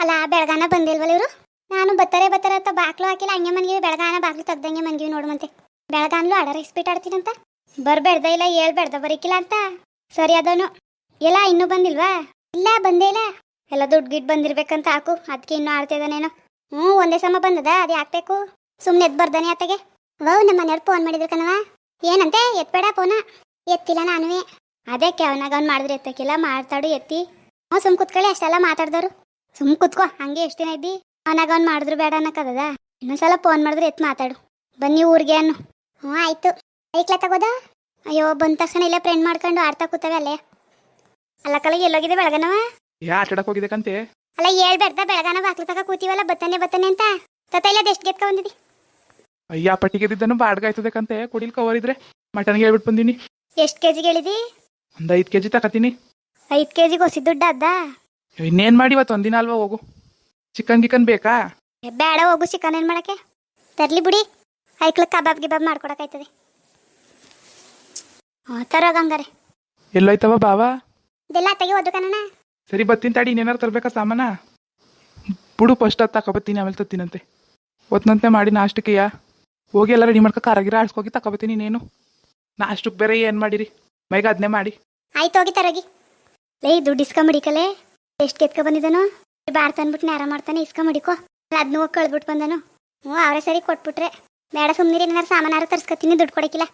ಅಲ್ಲ, ಬೆಳಗಾನ ಬಂದಿಲ್ವಲ್ಲ ಇವರು? ನಾನು ಬತ್ತಾರೆ ಬತ್ತಾರೆ ಅಂತ ಬಾಕ್ಲು ಹಾಕಿಲ್ಲ, ಹಂಗೆ ಮನ್ಗಿವಿ, ಬೆಳಗಾನ ಬಾಕ್ಲು ತೆಗ್ದಂಗೆ ಮನ್ಗಿವಿ ನೋಡುವಂತೆ. ಬೆಳಗಾನ್ಲು ಆಡ ರೆಸ್ಪೀಟ್ ಆಡ್ತೀನಂತ? ಬರ್ಬೇಡ್ದ ಇಲ್ಲ ಹೇಳ್ಬೇಡ್ದ ಬರೀಕಿಲ್ಲ ಅಂತ? ಸರಿ ಅದನು. ಎಲ್ಲ ಇನ್ನೂ ಬಂದಿಲ್ವಾ? ಇಲ್ಲ, ಬಂದೇ ಇಲ್ಲ. ಎಲ್ಲ ದುಡ್ಡು ಗಿಡ್ ಬಂದಿರ್ಬೇಕಂತ ಹಾಕು ಅದಕ್ಕೆ ಇನ್ನೂ ಆಡ್ತಿದ್ದಾನೇನೋ ಹ್ಞೂ, ಒಂದೇ ಸಮ ಬಂದದ, ಅದು ಹಾಕ್ಬೇಕು ಸುಮ್ಮನೆ ಎದ್ದು ಬರ್ದಾನೆ ಆತಗೆ. ವಾವ್ ನಮ್ಮ ಮನೆಯವ್ರು ಫೋನ್ ಮಾಡಿದ್ರು ಕಣವ ಏನಂತೆ, ಎತ್ಬೇಡ ಫೋನ? ಎತ್ತಿಲ್ಲ ನಾನುವೇ. ಅದಕ್ಕೆ ಅವನಾಗ ಅವ್ನು ಮಾಡಿದ್ರೆ ಎತ್ತಕ್ಕಿಲ್ಲ ಮಾತಾಡು ಎತ್ತಿ. ಹ್ಞೂ, ಸುಮ್ ಕುತ್ಕೊಳ್ಳಿ, ಅಷ್ಟೆಲ್ಲ ಮಾತಾಡ್ದವ್ರು. ಸುಮ್ ಕುತ್ಕೋ ಹಂಗೆ ಎಷ್ಟು ದಿನ ಇದ್ದಿ? ಅವನಾಗ ಅವ್ನು ಮಾಡಿದ್ರು ಬೇಡ ಅನ್ನಕ್ಕದ ಇನ್ನೊಂದ್ಸಲ ಫೋನ್ ಮಾಡಿದ್ರೆ ಎತ್ ಮಾತಾಡು. ಬನ್ನಿ ಊರಿಗೆ ಅನ್ನು. ಹ್ಞೂ ಆಯ್ತು. ಐಕ್ಲ ತಗೋದ? ಅಯ್ಯೋ ಬಂದ ತಕ್ಷಣ ಇಲ್ಲ ಫ್ರೆಂಡ್ ಮಾಡ್ಕೊಂಡು ಆಡ್ತಾ ಕೂತವೆ ಅಲ್ಲೇ. ಅಲ್ಲ ಕಲ ಎಲ್ಲೋಗಿದೆ ಬೆಳಗನವ? ಯಾ ಹೋಗಿದೆ ಹೋಗಿದ್ದಕ್ಕಂತೆ ಅಲ್ಲ ಹೇಳ್ಬೇಡ್ದ ಬೆಳಗಾನ ಬಾಕ್ಲ ತಕ ಕೂತೀವಲ್ಲ ಬತ್ತಾನೆ ಬತ್ತನೆ ಅಂತ? ತತ ಇಲ್ಲ ಎಷ್ಟು ಗೆದ್ಕ ಬಂದಿದಿ? ಅಯ್ಯ ಪಟ್ಟಿಗೆದಿದ್ದನು ಬಾಡ್ಗ ಆಯ್ತದಕ್ಕಂತೆ ಕುಡಿಲ್ ಕವರ್ ಇದ್ರೆ ಮಟನ್ಗೆ ಹೇಳ್ಬಿಟ್ಟು ಬಂದಿನಿ. ಎಷ್ಟು ಕೆಜಿ ಹೇಳಿದಿ? ಒಂದ್ ಐದ್ ಕೆಜಿ ತಕತೀನಿ. ಐದು ಕೆ ಜಿಗೆ ಹೊಸಿ ದುಡ್ಡು ಅದ್ದ? ಇನ್ನೇನ್ ಮಾಡಿ ಇವತ್ತು ಒಂದಿನ ಅಲ್ವಾ ಹೋಗು? ಚಿಕನ್ ಗಿಕನ್ ಬೇಕಾ? ಏ, ಬೇಡ ಹೋಗು ಚಿಕನ್ ಏನ್ ಮಾಡಕ್ಕೆ? ತರ್ಲಿ ಬಿಡಿ. ಐಕ್ಲ ಕಬಾಬ್ ಗಿಬಾಬ್ ಮಾಡ್ಕೊಡಕಾಯ್ತದೆ. ಹಾಂ ತರೋಗ ಹಂಗಾರೆ ಎಲ್ಲೋಯ್ತವ ಬಾವಾ? ಇದೆಲ್ಲ ತೆಗಿ ಕಣಣ್ಣ. ಸರಿ ಬತ್ತೀನಿ ತಾಡಿ ಇನ್ನೇನಾರು ತರ್ಬೇಕಾ ಸಾಮಾನ? ಬಿಡು ಫಸ್ಟ್ ಅದು ತಕೋಬತ್ತೀನಿ ಆಮೇಲೆ ತತ್ತೀನಂತೆ. ಒತ್ತಿನಂತೆ ಮಾಡಿ ನಾಷ್ಟಕ್ಕೆಯ ಹೋಗಿ ಎಲ್ಲ ರೆಡಿ ಮಾಡ್ಕೊ ಕಾರಾಗಿರ ಆಡ್ಸ್ಕೋಗಿ ತಕೊಬತ್ತೀನಿ ಇನ್ನೇನು ನಾಷ್ಟಕ್ಕೆ ಬೇರೆ ಏನು ಮಾಡಿರಿ? ಮೈಗೆ ಅದನ್ನೇ ಮಾಡಿ. ಆಯ್ತು ಹೋಗಿ ತರಗಿ. ಲೇ ದುಡ್ಡು ಇಸ್ಕೊಂಬಿಡಿ ಕಲೆ ಎಷ್ಟು ಕೆತ್ಕೊ ಬಂದಿದ್ದಾನು? ಬಾರ್ ತಂದ್ಬಿಟ್ಟು ನೇರ ಮಾಡ್ತಾನೆ ಇಸ್ಕೊಂಡ್ ಮಡಿಕೋ. ಹೋಗಿ ಕಳ್ದ್ಬಿಟ್ಟು ಬಂದನು. ಹ್ಞೂ, ಅವರೇ ಸರಿ ಕೊಟ್ಬಿಟ್ರೆ. ಬೇಡ ಸುಮ್ಮನೆ ಏನಾರು ಸಾಮಾನಾರು ತರ್ಸ್ಕೊತೀನಿ, ದುಡ್ಡು ಕೊಡಕ್ಕಿಲ್ಲ.